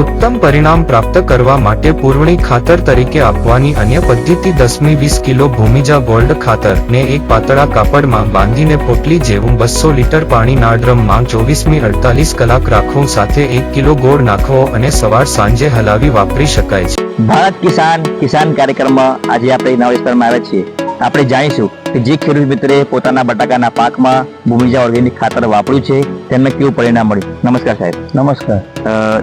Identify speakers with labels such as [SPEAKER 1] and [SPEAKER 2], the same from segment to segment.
[SPEAKER 1] ઉત્તમ પરિણામ પ્રાપ્ત કરવા માટે પુરવણી ખાતર તરીકે આપવાની અન્ય પદ્ધતિ દસમી વીસ કિલો ભૂમિજા ગોલ્ડ ખાતર ને એક પાતળા કાપડમાં બાંધીને પોટલી જેવું બસો લીટર પાણીના ડ્રમમાં ચોવીસમી અડતાલીસ કલાક રાખવું સાથે એક કિલો ગોળ નાખવો અને સવાર સાંજે હલાવી વાપરી શકાય છે.
[SPEAKER 2] ભારત કિસાન કિસાન કાર્યક્રમમાં આજે આપણે નવા વિસ્તારમાં આવ્યા છીએ. આપણે જાણીશું કે જે ખેડૂત મિત્રે પોતાના બટાકાના પાકમાં ભૂમિજા ઓર્ગેનિક ખાતર વાપર્યું છે તેમને કેવું પરિણામ મળ્યું? નમસ્કાર સાહેબ.
[SPEAKER 3] નમસ્કાર.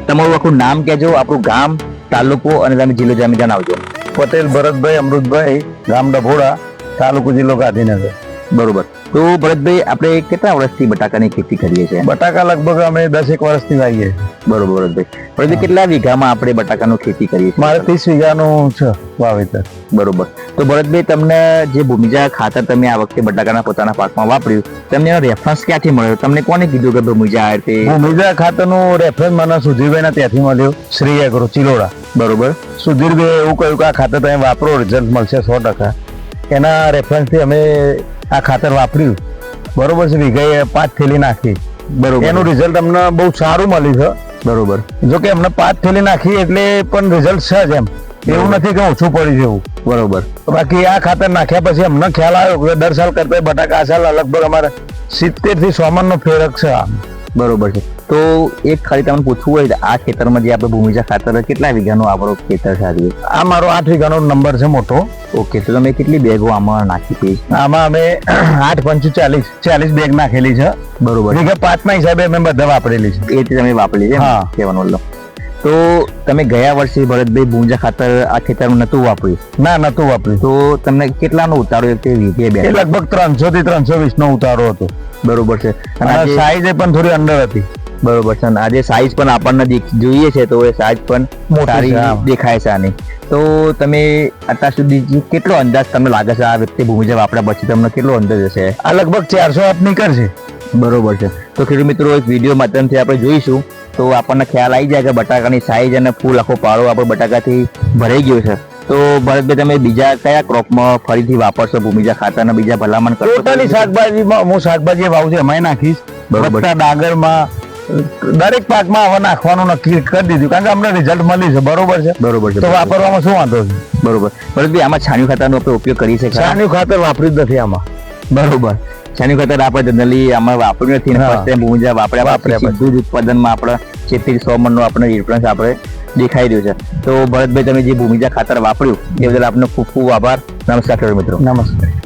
[SPEAKER 2] તમારું આખું નામ કહેજો આપણું ગામ તાલુકો અને તમે જિલ્લો જામે જણાવજો.
[SPEAKER 3] પટેલ ભરતભાઈ અમૃતભાઈ ગામ ડભોડા તાલુકો જિલ્લો ગાંધીનગર.
[SPEAKER 2] બરોબર. તો ભરતભાઈ આપણે કેટલા વર્ષથી બટાકાની ખેતી કરીએ છીએ?
[SPEAKER 3] બટાકા લગભગ અમે દસ એક વર્ષથી વાવીએ.
[SPEAKER 2] બરોબર ભરતભાઈ. ભરતભાઈ કેટલા વીઘામાં આપણે બટાકાનું ખેતી કરીએ છીએ?
[SPEAKER 3] મારે ત્રીસ વીઘાનું છે વાવેતર.
[SPEAKER 2] બરોબર. તો ભરતભાઈ તમને જે ભૂમિજા ખાતર તમે આ વખતે બટાકાના પોતાના પાકમાં વાપર્યું તમને એનો રેફરન્સ ક્યાંથી મળ્યો? તમને કોને કીધું કે ભૂમિજા આ રીતે
[SPEAKER 3] ભૂમિજા ખાતરનું રેફરન્સ મને સુધીરભાઈના ત્યાંથી મળ્યો શ્રી એગ્રો ચિલોડા.
[SPEAKER 2] બરોબર.
[SPEAKER 3] સુધીરભાઈ એવું કહ્યું કે આ ખાતર તમે વાપરો રિઝલ્ટ મળશે સો ટકા. એના રેફરન્સથી અમે આ ખાતર વાપર્યું. બરોબર છે વીઘાએ પાંચ થેલી નાખી.
[SPEAKER 2] બરોબર.
[SPEAKER 3] એનું રિઝલ્ટ અમને બહુ સારું મળ્યું છે.
[SPEAKER 2] બરોબર.
[SPEAKER 3] જો કે અમને પાંચ થેલી નાખી એટલે પણ રિઝલ્ટ છે જ એમ. એવું નથી કે ઓછું પડ્યું છે એવું
[SPEAKER 2] બરોબર.
[SPEAKER 3] બાકી આ ખાતર નાખ્યા પછી અમને ખ્યાલ આવ્યો કે દર સાલ કરતા બટાકા આ સાલ લગભગ અમારે સિત્તેરથી સોમન નો ફેરક છે.
[SPEAKER 2] બરોબર છે. તો એક ખાલી તમને પૂછવું હોય તો આ ખેતરમાં જે આપણે ભૂમિજા ખાતર કેટલા વીઘાનું આપણો ખેતર સારી
[SPEAKER 3] આ મારો આઠ વીઘાનો નંબર છે મોટો.
[SPEAKER 2] ઓકે તો તમે કેટલી બેગો આમાં નાખી હતી
[SPEAKER 3] આમાં અમે આઠ પંચું ચાલીસ ચાલીસ બેગ નાખેલી છે.
[SPEAKER 2] બરોબર.
[SPEAKER 3] વીઘા પાંચના હિસાબે અમે બધા વાપરેલી છે.
[SPEAKER 2] એ રીતે તમે વાપરી છે
[SPEAKER 3] હા.
[SPEAKER 2] કહેવાનો મતલબ. તો તમે ગયા વર્ષે ભરતભાઈ ભૂંજા ખાતર આ ખેતરમાં નતું વાપર્યું?
[SPEAKER 3] ના નતું વાપર્યું.
[SPEAKER 2] તો તમને કેટલાનો ઉતારો એક વીઘે બે
[SPEAKER 3] લગભગ ત્રણસો થી ત્રણસો વીસ નો ઉતારો હતો.
[SPEAKER 2] બરોબર છે. અને
[SPEAKER 3] સાઈઝ પણ થોડી અંડર હતી.
[SPEAKER 2] બરોબર છે. આજે સાઈઝ પણ આપણને જોઈએ છે તો એ સાઈઝ પણ સારી દેખાય છે આની. તો તમે અત્યાર સુધી કેટલો અંદાજ તમને લાગે છે આ વ્યક્તિ ભૂમિજા વાપર્યા પછી તમને કેટલો અંદાજ હશે?
[SPEAKER 3] આ લગભગ ચારસો અપ કરશે
[SPEAKER 2] બરોબર છે. તો ખેડૂત મિત્રો એક વીડિયો માધ્યમથી આપણે જોઈશું. તો આપણને ખ્યાલ આવી જાય કે બટાકાની સાઈઝ અને ફૂલ આખો પાળો આપણો બટાકાથી ભરાઈ ગયો છે. તો ભરતભાઈ તમે બીજા કયા ક્રોપમાં ફરીથી વાપરશો ભૂમિજા ખાતરના બીજા ભલામણ કરો
[SPEAKER 3] ટોટલી શાકભાજીમાં હું શાકભાજી વાવું છું એમાંય નાખીશ.
[SPEAKER 2] બરોબર.
[SPEAKER 3] ડાગરમાં દરેક પાકમાં હવે નાખવાનું નક્કી કરી દીધું. કારણ કે અમને રિઝલ્ટ મળી છે. બરોબર છે?
[SPEAKER 2] બરોબર છે
[SPEAKER 3] તો વાપરવામાં શું વાંધો છે?
[SPEAKER 2] બરોબર. પરંતુ આમાં છાણિયું ખાતરનો આપણે ઉપયોગ કરી છે ખરા?
[SPEAKER 3] છાણિયું ખાતર વાપર્યું જ નથી આમાં.
[SPEAKER 2] બરોબર. છાણિયું ખાતર આપણે જનરલી આમાં વાપર્યું નથી. first time ભૂમિજા વાપર્યા
[SPEAKER 3] વાપર્યા
[SPEAKER 2] જ ઉત્પાદનમાં આપણે સિત્તેર સો મણનો આપણે ડિફરન્સ આપણે દેખાઈ રહ્યું છે. તો ભરતભાઈ તમે જે ભૂમિજા ખાતર વાપર્યું એ બદલ આપનો ખૂબ ખૂબ આભાર. નમસ્કાર ખેડૂત મિત્રો.
[SPEAKER 3] નમસ્તે